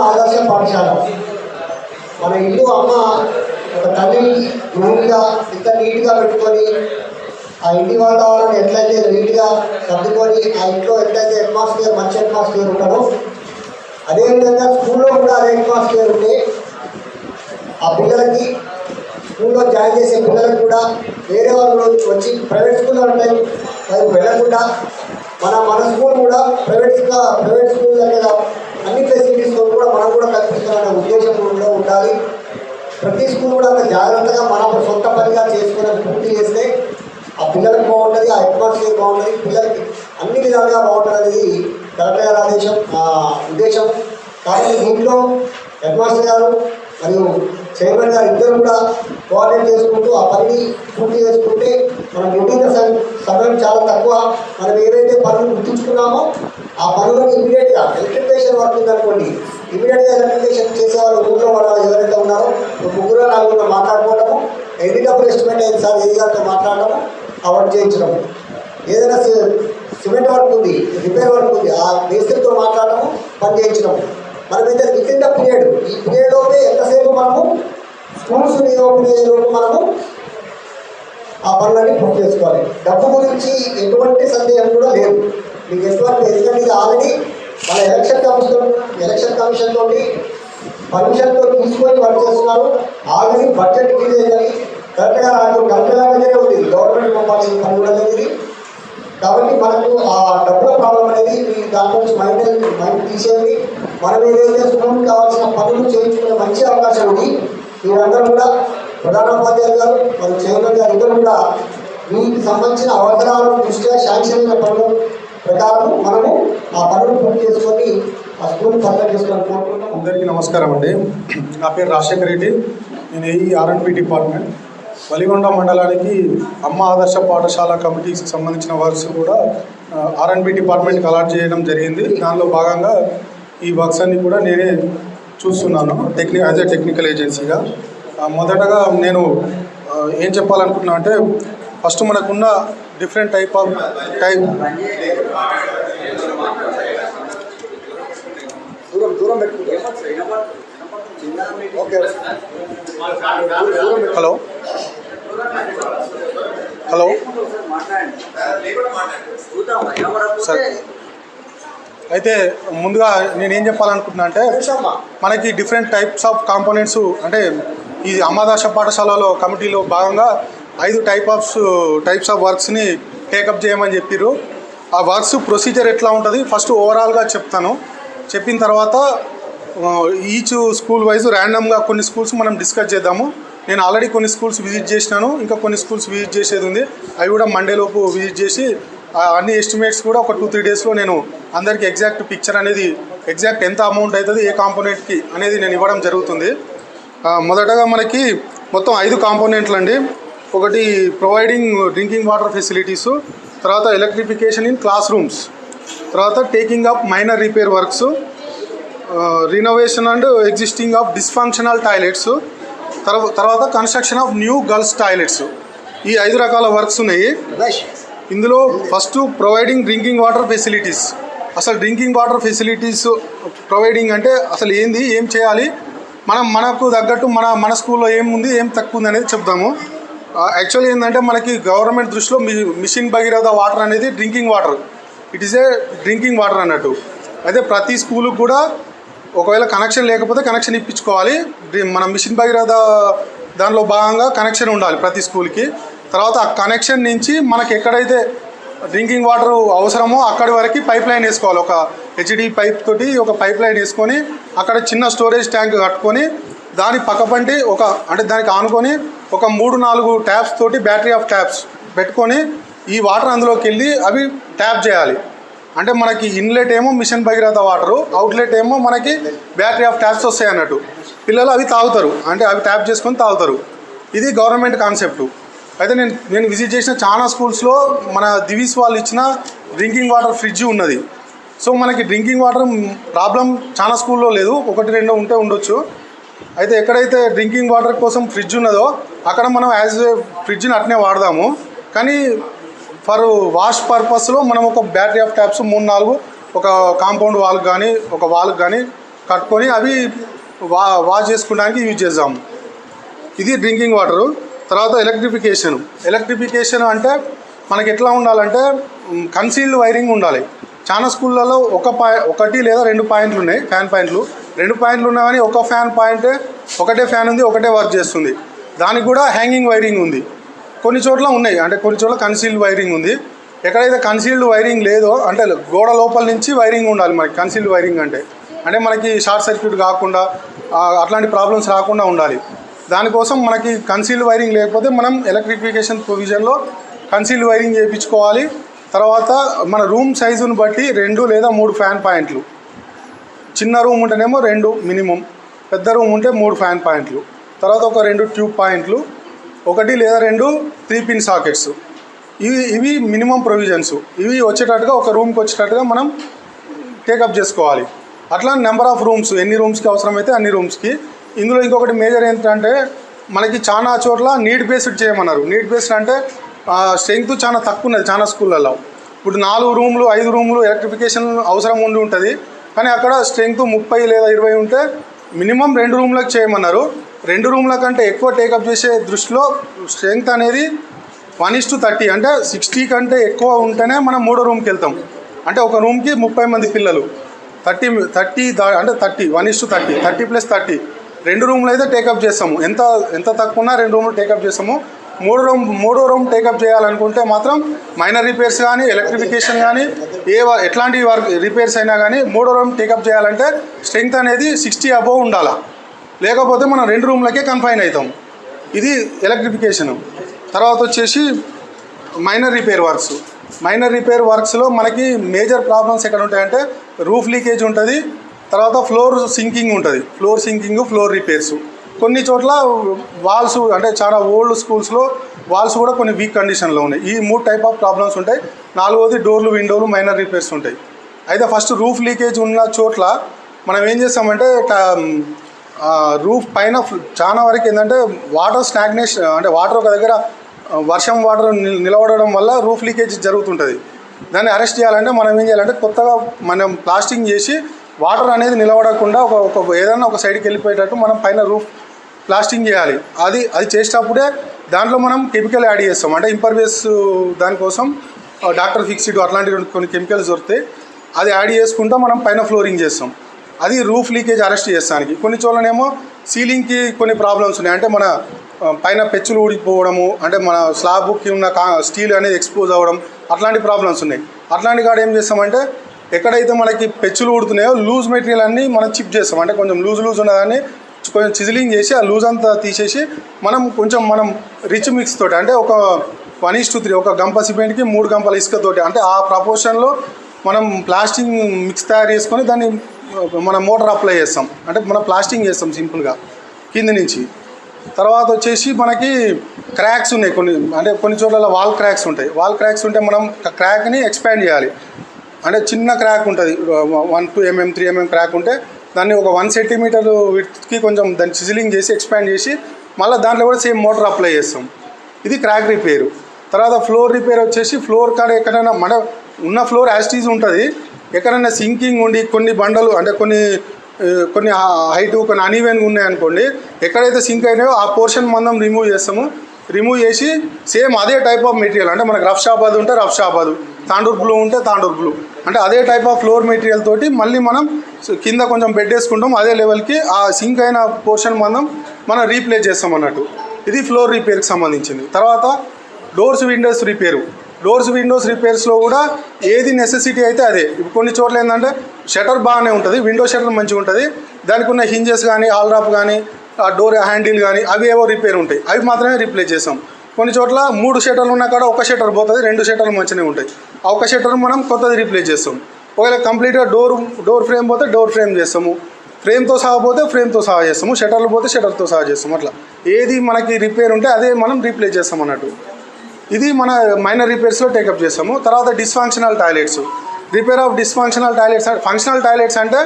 ఆదర్శ పాఠశాల. మన ఇల్లు అమ్మ ఒక తల్లి గృహిణిగా ఇంత నీట్గా పెట్టుకొని ఆ ఇంటి వాతావరణం ఎట్లయితే నీట్గా సర్దుకొని ఆ ఇంట్లో ఎట్లయితే అట్మాస్ఫియర్ మంచి అట్మాస్ఫియర్ ఉంటారో అదేవిధంగా స్కూల్లో కూడా అదే అట్మాస్ఫియర్ ఉంటే ఆ పిల్లలకి స్కూల్లో జాయిన్ చేసే పిల్లలకు కూడా వేరే వాళ్ళు వచ్చి ప్రైవేట్ స్కూల్లో ఉంటాయి అది వెళ్ళకుండా మన మన స్కూల్ కూడా ప్రైవేట్ ప్రైవేట్ స్కూల్ దగ్గర అన్ని ఫెసిలిటీస్తో కూడా మనం కూడా కల్పిస్తామనే ఉద్దేశం కూడా ఉండాలి. ప్రతి స్కూల్ కూడా అంత జాగ్రత్తగా మనం సొంత పనిగా చేసుకునే పూర్తి చేస్తే ఆ పిల్లలకు బాగుంటుంది ఆ అట్మాస్ఫియర్ బాగుంటుంది పిల్లలకి అన్ని విధాలుగా బాగుంటుంది అనేది కలెక్టర్ గారి ఆదేశం ఆ ఉద్దేశం. కాబట్టి దీంట్లో హెడ్మాస్టర్ గారు మరియు చైర్మన్ గారు ఇద్దరు కూడా కోఆర్డినేట్ చేసుకుంటూ ఆ పనిని పూర్తి చేసుకుంటే మనం మిగిలిన సమయం చాలా తక్కువ. మనం ఏదైతే పనులు గుర్తుంచుకున్నామో ఆ పనులను ఇమీడియట్గా ఎలక్ట్రిఫికేషన్ వర్క్ ఉందనుకోండి ఇమీడియట్గా ఎలక్ట్రిఫికేషన్ చేసే వాళ్ళు ఊళ్ళో వాళ్ళు ఎవరైతే ఉన్నారో ముగ్గురు నాలుగు మాట్లాడుకోవడము ఎన్ని డబ్బులు ఎస్టిమేట్ అయింది సార్ ఏది గారితో అవార్డ్ ఆ వర్క్ చేయించడం ఏదైనా సిమెంట్ వర్క్ ఉంది రిపేర్ వర్క్ ఉంది ఆ మేస్త్రితో మాట్లాడము పని చేయించడం మనమైతే విత్ ఇన్ ద పీరియడ్ ఈ పీరియడ్ లోపే ఎంతసేపు మనము స్కూల్స్ రీఓపెన్ మనము ఆ పనులన్నీ పూర్తి చేసుకోవాలి. డబ్బు గురించి ఎటువంటి సందేహం కూడా లేదు. మీకు ఎటువంటి ఎందుకంటే ఇది ఆల్రెడీ మన ఎలక్షన్ కమిషన్ ఎలక్షన్ కమిషన్ తోటి పర్మిషన్తో తీసుకొని వర్క్ చేస్తున్నారు. ఆల్రెడీ బడ్జెట్ రిలీజ్ అయిందని కరెక్ట్గా నాకు కలెక్టర్ దగ్గరే ఉంది. గవర్నమెంట్ పంపాల్సిన పని కూడా జరిగింది కాబట్టి మనకు ఆ డబ్బుల ప్రాబ్లం అనేది మీ దాని నుంచి మైండ్ మైండ్ తీసేయండి. మనం ఏదైతే స్కూల్ కావాల్సిన పనులు చేయించుకునే మంచి అవకాశం ఉంది. మీరందరూ కూడా ప్రధానోపాధ్యాయులు గారు మరియు చైర్మన్ గారు ఇద్దరు కూడా మీకు సంబంధించిన అవసరాలను దృష్ట్యా శాంక్షన్ అయిన ప్రకారం మనము ఆ పనులు పూర్తి చేసుకొని ఆ స్కూల్ పర్ఫెక్ట్ చేసుకొని కోరుకుంటాం అందరికీ నమస్కారం అండి. నా పేరు రాజశేఖర్ రెడ్డి. నేను ఈ ఆర్ఎన్పి డిపార్ట్మెంట్. వలిగొండ మండలానికి అమ్మ ఆదర్శ పాఠశాల కమిటీకి సంబంధించిన వర్క్స్ కూడా ఆర్ఎన్బి డిపార్ట్మెంట్కి అలాట్ చేయడం జరిగింది. దానిలో భాగంగా ఈ వర్క్స్ అన్ని కూడా నేనే చూస్తున్నాను టెక్ని యాజ్ ఎ టెక్నికల్ ఏజెన్సీగా మొదటగా నేను ఏం చెప్పాలనుకుంటున్నా అంటే ఫస్ట్ మనకున్న డిఫరెంట్ టైప్ ఆఫ్ టైప్ దూరం పెట్టుకుంటారు ఓకే హలో. హలో. సరే అయితే ముందుగా నేను ఏం చెప్పాలనుకుంటున్నా అంటే మనకి డిఫరెంట్ టైప్స్ ఆఫ్ కాంపోనెంట్స్ అంటే ఈ అమ్మాదాస పాఠశాలలో కమిటీలో భాగంగా ఐదు టైప్ ఆఫ్ టైప్స్ ఆఫ్ వర్క్స్ని టేకప్ చేయమని చెప్పారు ఆ వర్క్స్ ప్రొసీజర్ ఎట్లా ఉంటుంది? ఫస్ట్ ఓవరాల్గా చెప్తాను. చెప్పిన తర్వాత ఈచ్ స్కూల్ వైజ్ ర్యాండమ్గా కొన్ని స్కూల్స్ మనం డిస్కస్ చేద్దాము. నేను ఆల్రెడీ కొన్ని స్కూల్స్ విజిట్ చేసినాను. ఇంకా కొన్ని స్కూల్స్ విజిట్ చేసేది ఉంది. అవి కూడా మండే లోపు విజిట్ చేసి అన్ని ఎస్టిమేట్స్ కూడా ఒక టూ త్రీ డేస్లో నేను అందరికీ ఎగ్జాక్ట్ పిక్చర్ అనేది ఎగ్జాక్ట్ ఎంత అమౌంట్ అవుతుంది ఏ కాంపోనెంట్కి అనేది నేను ఇవ్వడం జరుగుతుంది. మొదటగా మనకి మొత్తం ఐదు కాంపోనెంట్లు అండి. ఒకటి ప్రొవైడింగ్ డ్రింకింగ్ వాటర్ ఫెసిలిటీసు తర్వాత ఎలక్ట్రిఫికేషన్ ఇన్ క్లాస్ రూమ్స్. తర్వాత taking up minor repair works renovation and existing of dysfunctional toilets తర్వాత construction of new girls toilets ఈ ఐదు రకాల వర్క్స్ ఉన్నాయి. ఇందులో first providing drinking water facilities అసలు డ్రింకింగ్ వాటర్ ఫెసిలిటీస్ ప్రొవైడింగ్ అంటే అసలు ఏంది ఏం చేయాలి? మనం మనకు తగ్గట్టు మన మన స్కూల్లో ఏముంది ఏం తక్కువ ఉంది అనేది చెప్దాము. యాక్చువల్లీ ఏంటంటే మనకి గవర్నమెంట్ దృష్టిలో మిషన్ భగీరథ వాటర్ అనేది drinking water it is a drinking water అన్నట్టు. అయితే ప్రతి స్కూల్కి కూడా ఒకవేళ కనెక్షన్ లేకపోతే కనెక్షన్ ఇప్పించుకోవాలి. మన మిషన్ భగీరథ దానిలో భాగంగా కనెక్షన్ ఉండాలి ప్రతి స్కూల్కి తర్వాత ఆ కనెక్షన్ నుంచి మనకి ఎక్కడైతే డ్రింకింగ్ వాటర్ అవసరమో అక్కడి వరకు పైప్ లైన్ వేసుకోవాలి. ఒక హెచ్డి పైప్ తోటి ఒక పైప్ లైన్ వేసుకొని అక్కడ చిన్న స్టోరేజ్ ట్యాంక్ కట్టుకొని దాని పక్కపంటి ఒక అంటే దానికి ఆనుకొని ఒక మూడు నాలుగు ట్యాప్స్ తోటి బ్యాటరీ ఆఫ్ ట్యాప్స్ పెట్టుకొని ఈ వాటర్ అందులోకి వెళ్ళి అవి ట్యాప్ చేయాలి. అంటే మనకి ఇన్లెట్ ఏమో మిషన్ భగీరథ వాటరు అవుట్లెట్ ఏమో మనకి బ్యాటరీ ఆఫ్ ట్యాప్స్ వస్తాయి అన్నట్టు. పిల్లలు అవి తాగుతారు అంటే అవి ట్యాప్ చేసుకొని తాగుతారు. ఇది గవర్నమెంట్ కాన్సెప్ట్. అయితే నేను నేను విజిట్ చేసిన చాలా స్కూల్స్లో మన దివీస్ వాళ్ళు ఇచ్చిన డ్రింకింగ్ వాటర్ ఫ్రిడ్జ్ ఉన్నది. సో మనకి డ్రింకింగ్ వాటర్ ప్రాబ్లం చాలా స్కూల్లో లేదు ఒకటి రెండో ఉంటే ఉండొచ్చు. అయితే ఎక్కడైతే డ్రింకింగ్ వాటర్ కోసం ఫ్రిడ్జ్ ఉన్నదో అక్కడ మనం యాజ్ ఏ ఫ్రిడ్జ్ని అట్నే వాడదాము. కానీ ఫర్ వాష్ పర్పస్లో మనం ఒక బ్యాటరీ ఆఫ్ ట్యాప్స్ మూడు నాలుగు ఒక కాంపౌండ్ వాల్కి కానీ ఒక వాల్కి కానీ కట్టుకొని అవి వా వాష్ చేసుకోవడానికి యూజ్ చేద్దాము. ఇది డ్రింకింగ్ వాటరు. తర్వాత ఎలక్ట్రిఫికేషన్. ఎలక్ట్రిఫికేషన్ అంటే మనకి ఎట్లా ఉండాలంటే కన్సీల్డ్ వైరింగ్ ఉండాలి. చాలా స్కూళ్ళలో ఒక పాయి ఒకటి లేదా రెండు పాయింట్లు ఉన్నాయి ఫ్యాన్ పాయింట్లు. రెండు పాయింట్లు ఉన్నా కానీ ఒక ఫ్యాన్ పాయింటే ఒకటే ఫ్యాన్ ఉంది ఒకటే వర్క్ చేస్తుంది. దానికి కూడా హ్యాంగింగ్ వైరింగ్ ఉంది. కొన్ని చోట్ల ఉన్నాయి. అంటే కొన్ని చోట్ల కన్సీల్డ్ వైరింగ్ ఉంది. ఎక్కడైతే కన్సీల్డ్ వైరింగ్ లేదో అంటే గోడ లోపల నుంచి వైరింగ్ ఉండాలి మనకి. కన్సీల్డ్ వైరింగ్ అంటే. అంటే మనకి షార్ట్ సర్క్యూట్ కాకుండా అట్లాంటి ప్రాబ్లమ్స్ రాకుండా ఉండాలి. దానికోసం మనకి కన్సీల్డ్ వైరింగ్ లేకపోతే మనం ఎలక్ట్రిఫికేషన్ ప్రొవిజన్లో కన్సీల్డ్ వైరింగ్ చేయించుకోవాలి. తర్వాత మన రూమ్ సైజుని బట్టి రెండు లేదా మూడు ఫ్యాన్ పాయింట్లు. చిన్న రూమ్ ఉంటేనేమో రెండు మినిమం పెద్ద రూమ్ ఉంటే మూడు ఫ్యాన్ పాయింట్లు. తర్వాత ఒక రెండు ట్యూబ్ పాయింట్లు. ఒకటి లేదా రెండు త్రీ పిన్ సాకెట్స్ ఇవి ఇవి మినిమం ప్రొవిజన్స్ ఇవి వచ్చేటట్టుగా ఒక రూమ్కి వచ్చేటట్టుగా మనం టేకప్ చేసుకోవాలి. అట్లా నెంబర్ ఆఫ్ రూమ్స్ ఎన్ని రూమ్స్కి అవసరమైతే అన్ని రూమ్స్కి ఇందులో ఇంకొకటి మేజర్ ఏంటంటే మనకి చాలా చోట్ల నీట్ బేస్డ్ చేయమన్నారు. నీట్ బేస్డ్ అంటే స్ట్రెంగ్త్ చాలా తక్కువ ఉన్నది చాలా స్కూళ్ళల్లో. ఇప్పుడు నాలుగు రూమ్లు ఐదు రూమ్లు ఎలక్ట్రిఫికేషన్ అవసరం ఉండి ఉంటుంది. కానీ అక్కడ స్ట్రెంగ్త్ ముప్పై లేదా ఇరవై ఉంటే మినిమం రెండు రూమ్లకు చేయమన్నారు. రెండు రూమ్ల కంటే ఎక్కువ టేకప్ చేసే దృష్టిలో స్ట్రెంగ్త్ అనేది వన్ ఇస్ టు థర్టీ. అంటే సిక్స్టీ కంటే ఎక్కువ ఉంటేనే మనం మూడో రూమ్కి వెళ్తాం. అంటే ఒక రూమ్కి ముప్పై మంది పిల్లలు. థర్టీ థర్టీ దా అంటే thirty one is to thirty. Thirty plus thirty. రెండు రూమ్లు అయితే టేకప్ చేస్తాము. ఎంత ఎంత తక్కువ ఉన్నా రెండు రూమ్లు టేకప్ చేస్తాము. మూడో రూమ్ మూడో రూమ్ టేకప్ చేయాలనుకుంటే మాత్రం మైనర్ రిపేర్స్ కానీ ఎలక్ట్రిఫికేషన్ కానీ ఏ వ- ఎట్లాంటి వర్క్ రిపేర్స్ అయినా కానీ మూడో రూమ్ టేకప్ చేయాలంటే స్ట్రెంగ్త్ అనేది సిక్స్టీ అబోవ్ ఉండాలా. లేకపోతే మనం రెండు రూమ్లకే కన్ఫైన్ అవుతాం. ఇది ఎలక్ట్రిఫికేషన్ తర్వాత వచ్చేసి minor repair works minor repair వర్క్స్లో మనకి మేజర్ ప్రాబ్లమ్స్ ఎక్కడ ఉంటాయంటే రూఫ్ లీకేజ్ ఉంటుంది తర్వాత ఫ్లోర్ సింకింగ్ ఉంటుంది. ఫ్లోర్ సింకింగ్ ఫ్లోర్ రిపేర్స్ కొన్ని చోట్ల వాల్స్ అంటే చాలా ఓల్డ్ స్కూల్స్లో వాల్స్ కూడా కొన్ని వీక్ కండిషన్లో ఉన్నాయి. ఈ మూడు టైప్ ఆఫ్ ప్రాబ్లమ్స్ ఉంటాయి. నాలుగోది డోర్లు విండోలు మైనర్ రిపేర్స్ ఉంటాయి. అయితే ఫస్ట్ రూఫ్ లీకేజ్ ఉన్న చోట్ల మనం ఏం చేస్తామంటే రూఫ్ పైన చాలా వరకు ఏంటంటే వాటర్ స్టాగ్నేషన్ అంటే వాటర్ ఒక దగ్గర వర్షం వాటర్ నిలబడడం వల్ల రూఫ్ లీకేజ్ జరుగుతుంటుంది. దాన్ని అరెస్ట్ చేయాలంటే మనం ఏం చేయాలంటే కొత్తగా మనం ప్లాస్టింగ్ చేసి వాటర్ అనేది నిలబడకుండా ఒక ఒక ఏదైనా ఒక సైడ్కి వెళ్ళిపోయేటట్టు మనం పైన రూఫ్ ప్లాస్టింగ్ చేయాలి. అది అది చేసేటప్పుడే దాంట్లో మనం కెమికల్ యాడ్ చేస్తాం. అంటే ఇంపర్వేస్ దానికోసం డాక్టర్ ఫిక్సిడ్ అట్లాంటి కొన్ని కెమికల్స్ దొరుకుతాయి అది యాడ్ చేసుకుంటూ మనం పైన ఫ్లోరింగ్ చేస్తాం. అది రూఫ్ లీకేజ్ అరెస్ట్ చేస్తానికి. కొన్ని చోట్లనేమో సీలింగ్కి కొన్ని ప్రాబ్లమ్స్ ఉన్నాయి. అంటే మన పైన పెచ్చులు ఊడిపోవడము అంటే మన స్లాబ్కి ఉన్న కా స్టీల్ అనేది ఎక్స్పోజ్ అవ్వడం అట్లాంటి ప్రాబ్లమ్స్ ఉన్నాయి. అట్లాంటి కాడ ఏం చేస్తామంటే ఎక్కడైతే మనకి పెచ్చులు ఊడుతున్నాయో లూజ్ మెటీరియల్ అన్ని మనం చిప్ చేస్తాం. అంటే కొంచెం లూజ్ లూజ్ ఉన్నదాన్ని కొంచెం చిజిలింగ్ చేసి ఆ లూజ్ అంతా తీసేసి మనం కొంచెం మనం రిచ్ మిక్స్ తోటి అంటే ఒక వన్ ఇస్ త్రీ ఒక గంప సిమెంట్కి మూడు గంపల ఇసుకతోటి అంటే ఆ ప్రపోర్షన్లో మనం ప్లాస్టింగ్ మిక్స్ తయారు చేసుకొని దాన్ని మన మోటార్ అప్లై చేస్తాం. అంటే మనం ప్లాస్టింగ్ చేస్తాం సింపుల్గా కింది నుంచి. తర్వాత వచ్చేసి మనకి క్రాక్స్ ఉన్నాయి కొన్ని అంటే కొన్ని చోట్ల వాల్ క్రాక్స్ ఉంటాయి. వాల్ క్రాక్స్ ఉంటే మనం క్రాక్ని ఎక్స్పాండ్ చేయాలి. అంటే చిన్న క్రాక్ ఉంటుంది one two MM three MM crack ఉంటే దాన్ని ఒక వన్ సెంటీమీటర్ విత్కి కొంచెం దాన్ని సిజిలింగ్ చేసి ఎక్స్పాండ్ చేసి మళ్ళీ దాంట్లో కూడా సేమ్ మోటార్ అప్లై చేస్తాం. ఇది క్రాక్ రిపేరు. తర్వాత ఫ్లోర్ రిపేర్ వచ్చేసి ఫ్లోర్ కాడ ఎక్కడైనా మన ఉన్న ఫ్లోర్ యాస్టీజ్ ఉంటుంది. ఎక్కడైనా సింకింగ్ ఉండి కొన్ని బండలు అంటే కొన్ని కొన్ని హైట్ కొన్ని అనీవెన్గా ఉన్నాయనుకోండి ఎక్కడైతే సింక్ అయినాయో ఆ పోర్షన్ మనం రిమూవ్ చేస్తాము. రిమూవ్ చేసి సేమ్ అదే టైప్ ఆఫ్ మెటీరియల్ అంటే మనకు రఫ్ షాబాద్ ఉంటే రఫ్ షాబాద్ తాండూర్ బ్లూ ఉంటే తాండూర్ బ్లూ అంటే అదే టైప్ ఆఫ్ ఫ్లోర్ మెటీరియల్ తోటి మళ్ళీ మనం కింద కొంచెం బెడ్ వేసుకుంటాం అదే లెవెల్కి ఆ సింక్ అయిన పోర్షన్ మనం మనం రీప్లేస్ చేస్తాం అన్నట్టు. ఇది ఫ్లోర్ రిపేర్కి సంబంధించింది. తర్వాత doors windows repair doors windows రిపేర్స్లో కూడా ఏది నెసెసిటీ అయితే అదే. ఇప్పుడు కొన్ని చోట్ల ఏంటంటే షటర్ బాగానే ఉంటుంది విండో షటర్ మంచిగా ఉంటుంది. దానికి ఉన్న హింజెస్ కానీ ఆల్రాప్ కానీ ఆ డోర్ హ్యాండిల్ కానీ అవి ఏవో రిపేర్ ఉంటాయి. అవి మాత్రమే రిప్లేస్ చేస్తాం. కొన్ని చోట్ల మూడు షటర్లు ఉన్నా కాడ ఒక షటర్ పోతుంది రెండు షటర్లు మంచిగానే ఉంటాయి. ఆ ఒక షటర్ మనం కొత్తది రిప్లేస్ చేస్తాం. ఒకవేళ కంప్లీట్గా డోర్ డోర్ ఫ్రేమ్ పోతే డోర్ ఫ్రేమ్ చేస్తాము. ఫ్రేమ్తో సహా పోతే ఫ్రేమ్తో సహా చేస్తాము. షటర్లు పోతే షటర్తో సహా చేస్తాము. అట్లా. ఏది మనకి రిపేర్ ఉంటే అదే మనం రీప్లేస్ చేస్తాం అన్నట్టు. ఇది మన మైనర్ రిపేర్స్లో టేకప్ చేస్తాము. తర్వాత dysfunctional toilets repair of dysfunctional toilets functional toilets అంటే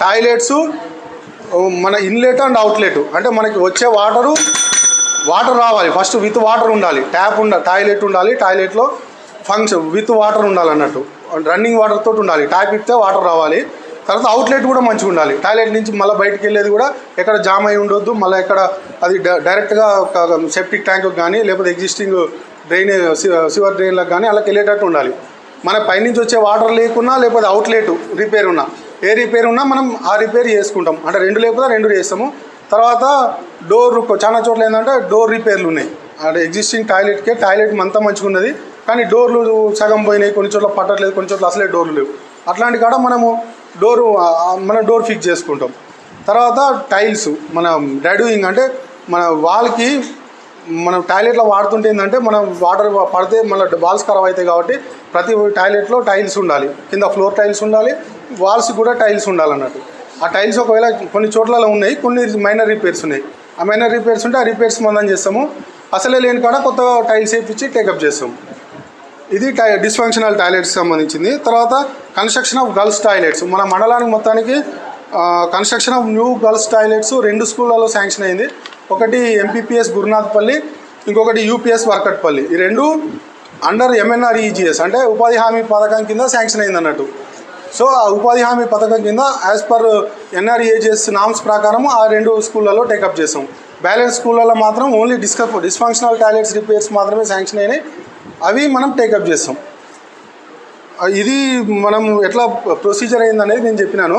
టాయిలెట్స్ మన ఇన్లెట్ అండ్ అవుట్లెట్ అంటే మనకి వచ్చే వాటరు వాటర్ రావాలి. ఫస్ట్ విత్ వాటర్ ఉండాలి. ట్యాప్ ఉండాలి టాయిలెట్ ఉండాలి. టాయిలెట్లో ఫంక్షన్ విత్ వాటర్ ఉండాలి అన్నట్టు. రన్నింగ్ వాటర్ తోటి ఉండాలి. ట్యాప్ ఇస్తే వాటర్ రావాలి. తర్వాత అవుట్లెట్ కూడా మంచిగా ఉండాలి. టాయిలెట్ నుంచి మళ్ళీ బయటికి వెళ్ళేది కూడా ఎక్కడ జామ్ అయి ఉండొద్దు. మళ్ళీ ఎక్కడ అది డ- డైరెక్ట్గా సెప్టిక్ ట్యాంక్ కానీ లేకపోతే ఎగ్జిస్టింగ్ డ్రైన్ సివర్ డ్రైన్లకు కానీ అలా వెళ్ళేటట్టు ఉండాలి. మన పైనుంచి వచ్చే వాటర్ లేకున్నా లేకపోతే అవుట్లెట్ రిపేర్ ఉన్నా. ఏ రిపేర్ ఉన్నా మనం ఆ రిపేర్ చేసుకుంటాం. అంటే రెండు లేకపోతే రెండు చేస్తాము. తర్వాత డోర్ చాలా చోట్ల ఏంటంటే డోర్ రిపేర్లు ఉన్నాయి. అంటే ఎగ్జిస్టింగ్ టాయిలెట్కే టాయిలెట్ అంతా మంచిగా ఉన్నది. కానీ డోర్లు సగం పోయినాయి కొన్ని చోట్ల పట్టట్లేదు కొన్ని చోట్ల అసలే డోర్లు లేవు. అట్లాంటి కాడ మనము డోరు మనం డోర్ ఫిక్స్ చేసుకుంటాం. తర్వాత టైల్స్ మన డాడూయింగ్ అంటే మన వాల్కి మనం టాయిలెట్లో వాడుతుంటే ఏంటంటే మనం వాటర్ పడితే మన వాల్స్ ఖరాబ్ అవుతాయి కాబట్టి ప్రతి టాయిలెట్లో టైల్స్ ఉండాలి. కింద ఫ్లోర్ టైల్స్ ఉండాలి. వాల్స్ కూడా టైల్స్ ఉండాలన్నట్టు. ఆ టైల్స్ ఒకవేళ కొన్ని చోట్లలో ఉన్నాయి కొన్ని మైనర్ రిపేర్స్ ఉన్నాయి. ఆ మైనర్ రిపేర్స్ ఉంటే ఆ రిపేర్స్ మందం చేస్తాము. అసలే లేని కాడ కొత్త టైల్స్ వేయించి టేకప్ చేస్తాం. ఇది టై డిస్ఫంక్షనల్ టాయిలెట్స్ సంబంధించింది. తర్వాత కన్స్ట్రక్షన్ ఆఫ్ గర్ల్స్ టాయిలెట్స్ మన మండలానికి మొత్తానికి construction of new girls toilets రెండు స్కూళ్ళలో శాంక్షన్ అయింది. ఒకటి ఎంపీపీఎస్ గురునాథ్పల్లి ఇంకొకటి యూపీఎస్ వర్కట్పల్లి. ఈ రెండు అండర్ ఎంఎన్ఆర్ ఈజీఎస్ అంటే ఉపాధి హామీ పథకం కింద శాంక్షన్ అయింది అన్నట్టు సో ఆ ఉపాధి హామీ పథకం కింద యాజ్ పర్ ఎన్ఆర్ఏజెస్ నామ్స్ ప్రకారం ఆ రెండు స్కూళ్ళలో టేకప్ చేసాం. బ్యాలెన్స్ స్కూళ్ళలో మాత్రం ఓన్లీ డిస్కఫ్ డిస్ఫంక్షనల్ టాయిలెట్స్ రిపేర్స్ మాత్రమే శాంక్షన్ అయినాయి. అవి మనం టేకప్ చేస్తాం ఇది మనం ఎట్లా ప్రొసీజర్ అయిందనేది నేను చెప్పినాను.